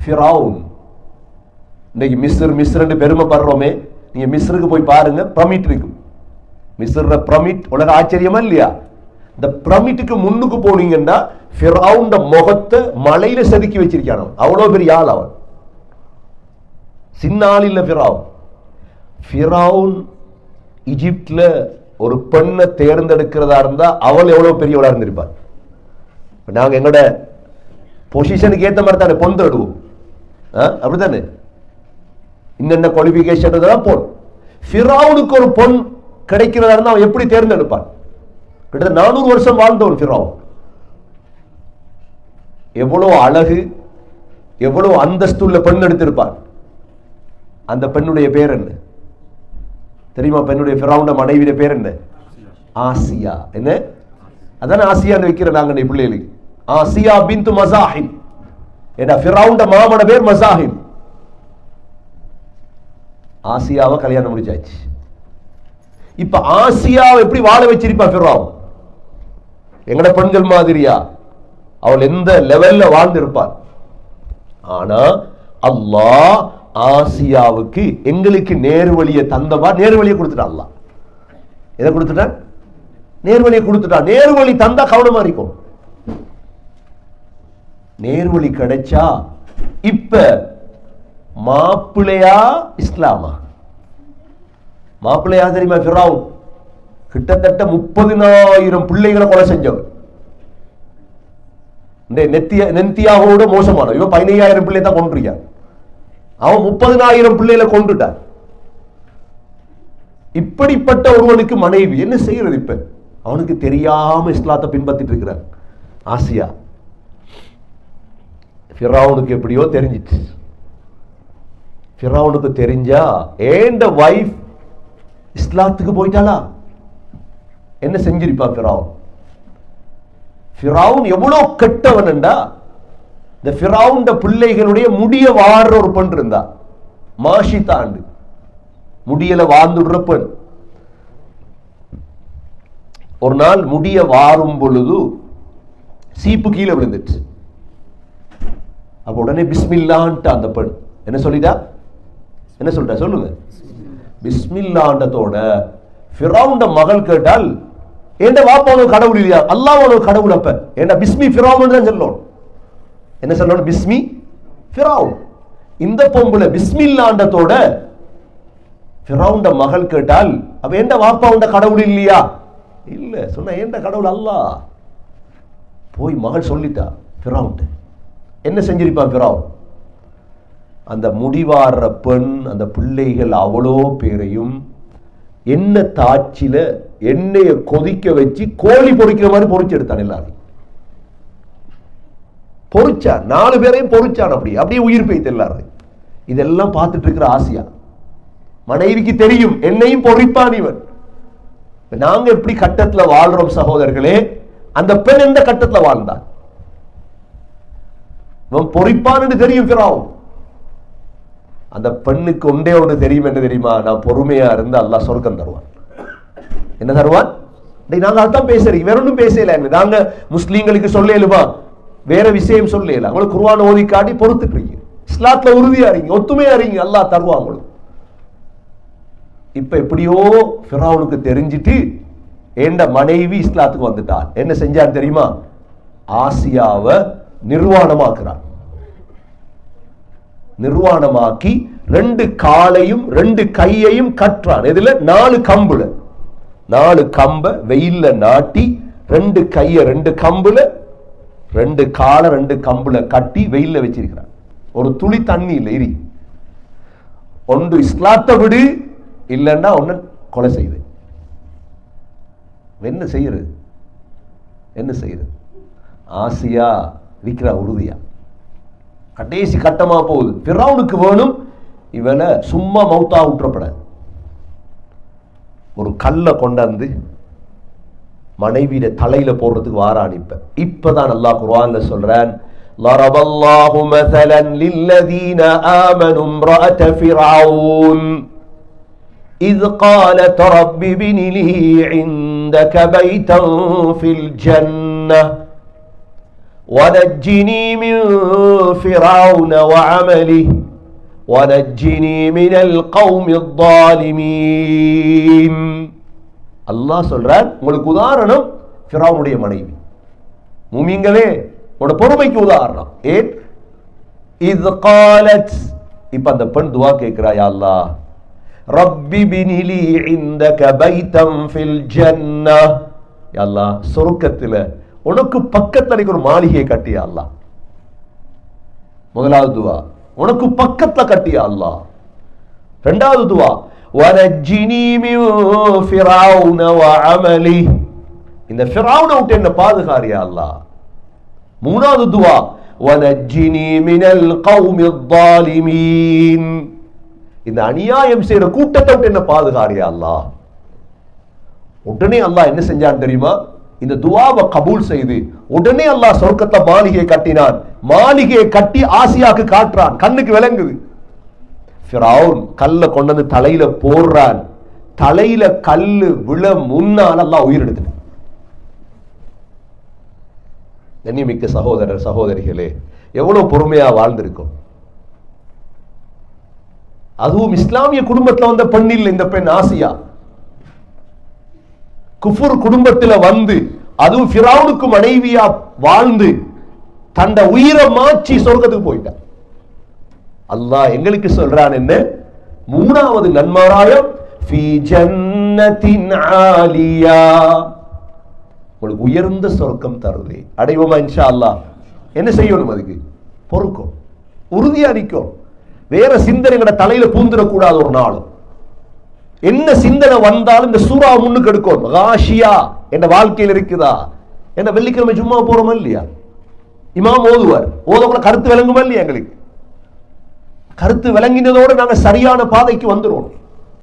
ஃபிரவுன் இன்னைக்கு மிஸ்ர் மிஸ்ருன்னு பெருமைப்படுறோமே. நீங்க மிஸ்ருக்கு போய் பாருங்க பிரமிட் இருக்கு மிஸ்ர பிரமிட் உலக ஆச்சரியமா இல்லையா? இந்த பிரமிட்டுக்கு முன்னுக்கு போனீங்கன்னா ஃபிரவுண்ட முகத்தை மலையில செதுக்கி வச்சிருக்கானோ அவ்வளவு பெரிய ஆள் அவன். சின்ன ஆள் இல்ல ஃபிரவுன் ஃபிரவுன் இஜிப்டில் ஒரு பெண்ணை தேர்ந்தெடுக்கிறதா இருந்தா அவள் எவ்வளவு பெரியவளா இருந்திருப்பார் நாங்கள் நாங்க எங்களோட பொசிஷனுக்கு ஏத்த மாதிரி தானே பொந்து எடுவோம் அப்படித்தானே? இன்னென்ன குவாலிபிகேஷன் தான் பொன் ஃபிராவுனுக்கு ஒரு பொன் கிடைக்கிறதா இருந்தால் அவன் எப்படி தேர்ந்தெடுப்பான்? கிட்டத்தட்ட நானூறு வருஷம் வாழ்ந்தவன் ஃபிரௌன். எவ்வளோ அழகு எவ்வளவு அந்தஸ்துள்ள பெண் எடுத்திருப்பான். அந்த பெண்ணுடைய பேர் என்ன? தெரியுமா பெண்ணுடைய ஃபிரௌண்ட மனைவியுடைய பேர் என்ன? ஆசியா. என்ன? அதானே ஆசியான்னு வைக்கிற நாங்கள் பிள்ளைகளுக்கு. ஆசியா பிந்து மசாஹின் ஏன்னா ஃபிரவுண்ட மாமன பேர் மசாஹிம் ஆசியாவை கல்யாணம் முடிச்சாச்சு. இப்ப ஆசியாவை எப்படி வாழ வச்சிருப்பா ஃபிரௌன்? எங்கட பெண்கள் மாதிரியா? அவள் எந்த லெவல்ல வாழ்ந்திருப்பாள்? ஆனா அல்லாஹ் ஆசியாவுக்கு எங்களுக்கு நேர்வழியை தந்தவா நேர்வழியை கொடுத்துட்டான் அல்லாஹ். எதை கொடுத்துட்டான்? நேர்வழியை கொடுத்துட்டான். நேர்வழி தந்தா கவனமா இருக்கும் நேர்வழி கிடைச்சா இப்ப மாப்பிள்ளையா இஸ்லாமா? மாப்பிள்ளையா தெரியுமா ஃபிரௌன்? கிட்டத்தட்ட முப்பதினாயிரம் பிள்ளைகளை கொலை செஞ்சவர் இந்த நெத்தியாவோட மோசமான இவன் பதினையாயிரம் பிள்ளை தான் கொண்டிருக்கான் அவன் முப்பதினாயிரம் பிள்ளைகளை கொண்டுட்டான் இப்படிப்பட்ட ஒருவனுக்கு மனைவி என்ன செய்யறது இப்ப? அவனுக்கு தெரியாம இஸ்லாத்தை பின்பற்றிட்டு இருக்கிறான். ஆசியா ஃபிராவுனுக்கு எப்படியோ தெரிஞ்சிச்சு. ஃபிராவுனுக்கு தெரிஞ்சா ஏண்ட வைஃப் இஸ்லாத்துக்கு போயிட்டாளா? என்ன செஞ்சிருப்பா ஃபிரௌன்? ஃபிராவுன் எவ்வளவு கெட்டவன்டா இந்த ஃபிராவுண்ட பிள்ளைகளுடைய முடிய வாடுற ஒரு பெண் இருந்தா. மாஷி தாண்டு. முடியல வாழ்ந்துடுற பெண். ஒரு நாள் முடிய வாரும் பொழுது சீப்பு கீழே விழுந்துச்சு. அப்ப உடனே பிஸ்மில்லான்ட்டு அந்த பெண். என்ன சொல்லிட்டா? என்ன சொல்லிட்டா சொல்லுங்க. பிஸ்மில்லாண்டத்தோட ஃபிரௌண்ட மகள் கேட்டால் ஏண்ட வாப்பா உனக்கு கடவுள் இல்லையா? அல்லா உனக்கு கடவுள் அப்ப. ஏண்டா பிஸ்மி ஃபிரௌன் தான் சொல்லணும். என்ன சொல்லணும்? பிஸ்மி ஃபிரௌன். இந்த பொம்புல பிஸ்மில்லாண்டத்தோட ஃபிரௌண்ட மகள் கேட்டால் அப்ப ஏண்ட வாப்பா உண்ட கடவுள் இல்லையா? இல்ல. சொன்ன ஏண்ட கடவுள் அல்லாஹ் போய் மகள் சொல்லிட்டா ஃபிரௌன்ட்டு. என்ன செஞ்சிருப்பா ஃபிரௌன்? அந்த முடிவாடுற பெண் அந்த பிள்ளைகள் அவ்வளோ பேரையும் என்ன தாச்சில எண்ணெயை கொதிக்க வச்சு கோழி பொரிக்கிற மாதிரி பொரிச்சு எடுத்தான் எல்லாரும் பொரிச்சான் நாலு பேரையும் பொரிச்சான் அப்படி. அப்படியே உயிர் பெய்த்து எல்லாரும். இதெல்லாம் பார்த்துட்டு இருக்கிற ஆசையா. மனைவிக்கு தெரியும் என்னையும் பொறிப்பான் இவன். நாங்க எப்படி கட்டத்துல வாழ்றோம் சகோதரர்களே அந்த பெண் எந்த கட்டத்துல வாழ்ந்தான் இவன் பொறிப்பான்னு தெரியும் ஃபிரௌன். அந்த பெண்ணுக்கு ஒன்றே ஒன்று தெரியும் என்ன தெரியுமா? நான் பொறுமையா இருந்து அல்லாஹ் சொர்க்கம் தருவான். என்ன தருவான்? நாங்க அதான் பேசுறீங்க வேற ஒன்றும் பேசல. நாங்க முஸ்லீம்களுக்கு சொல்லலுமா? வேற விஷயம் சொல்லல. அவங்களுக்கு குருவான ஓதி காட்டி பொறுத்துக்கிறீங்க. இஸ்லாத்துல உறுதியா இருங்க ஒத்துமையா இருங்க. அல்லாஹ் தருவான் அவங்களுக்கு. இப்ப எப்படியோ ஃபிராவுனுக்கு தெரிஞ்சிட்டு ஏண்ட மனைவி இஸ்லாத்துக்கு வந்துட்டான். என்ன செஞ்சான் தெரியுமா? ஆசியாவை நிர்வாணமாக்குறான் நிர்வாணமாக்கி ரெண்டு காலையும் ரெண்டு கையையும் கற்றார். இதுல நாலு கம்புல. நாலு கம்ப வெயில்ல நாட்டி ரெண்டு கைய ரெண்டு கம்புல ரெண்டு காலை ரெண்டு கம்புல கட்டி வெயில்ல வச்சிருக்கிறான் ஒரு துளி தண்ணி இல்லை இரி. ஒன்று இஸ்லாத்தை விடு இல்லைன்னா ஒன்று கொலை செய்து. என்ன செய்யறது? என்ன செய்யறது? ஆசையா விற்கிற உறுதியா கடைசி கட்டமா போகுது பிறவுனுக்கு வேணும் இவனை சும்மா மௌத்தா விட்டுறப்படாது ஒரு கல்லை கொண்டாந்து மனைவியிட தலையில போடுறதுக்கு வாரான் இப்ப இப்பதான் அல்லாஹ் குர்ஆன்ல சொல்றான் ضرب الله مثلا للذين آمنوا امرأة فرعون إذ قالت رب ابن لي عندك بيتا في الجنة ونجني من فرعون وعمله ونجني من القوم الظالمين அல்லாஹ் சொல்றார் உங்களுக்கு உதாரணம் ஃபிரௌனுடைய மனைவி மூமிங்களே உங்களோட பொறுமைக்கு உதாரணம் ஏன் இது காலத் இப்ப அந்த பெண் துவா கேட்கிறா யா அல்லாஹ் ரப்பி பினிலி இந்தக பைத்தம் ஃபில் ஜன்னah யா அல்லாஹ் சொர்க்கத்துல உனக்கு பக்கத்துல எனக்கு ஒரு மாளிகையை கட்டியா அல்லாஹ் முதலாவது துவா உனக்கு பக்கத்துல கட்டியா அல்லாஹ் ரெண்டாவது துவா வரஜினி மின் ஃபிரௌன வஅமலி இந்த ஃபிரௌனை விட்டு என்ன பாதுகாரியா அல்லாஹ் மூணாவது துவா வனஜினி மினல் கௌமி ظالمين இந்த அநியாயம் செய்யற கூட்டத்தை விட்டு என்ன பாதுகாரியா அல்லாஹ் உடனே அல்லாஹ் என்ன செஞ்சான் தெரியுமா இந்த துவாவை கபூல் செய்து உடனே அல்லாஹ் சொர்க்கத்தை மாளிகையை கட்டினான். மாளிகையை கட்டி ஆசியாக்கு காட்டுறான். கண்ணுக்கு விளங்குது. ஃபிரௌன் கல்ல கொண்டு வந்து தலையில போடுறான். தலையில கல்லு விழ முன்னால் அல்லாஹ் உயிர் எடுத்துட்டான். கண்ணியமிக்க சகோதரர் சகோதரிகளே எவ்வளவு பொறுமையா வாழ்ந்திருக்கும். அதுவும் இஸ்லாமிய குடும்பத்துல வந்த பெண் இல்லை இந்த பெண் ஆசியா. குஃபுர் குடும்பத்துல வந்து அதுவும் ஃபிராவுனுக்கு மனைவியா வாழ்ந்து தண்ட உயிரை மாற்றி சொர்க்கத்துக்கு போயிட்டான் அல்லாஹ் எங்களுக்கு சொல்றான் என்ன? மூணாவது நன்மாராயம் உங்களுக்கு உயர்ந்த சொர்க்கம் தருதே. அடைவோமா இன்ஷா அல்லாஹ் என்ன செய்யணும் அதுக்கு? பொறுக்கும். உறுதியா நிற்கும். வேற சிந்தனைகளை தலையில பூந்துடக்கூடாது ஒரு நாளும். என்ன சிந்தனை வந்தாலும் இந்த சூறா முன்னுக்கு எடுக்கும். மகாஷியா என்ற வாழ்க்கையில் இருக்குதா? என்ன வெள்ளிக்கிழமை சும்மா போறோமா இல்லையா? இமாம் ஓதுவார். ஓதக்குள்ள கருத்து விளங்குமா இல்லையா எங்களுக்கு? கருத்து விளங்கினதோடு நாங்க சரியான பாதைக்கு வந்துடுவோம்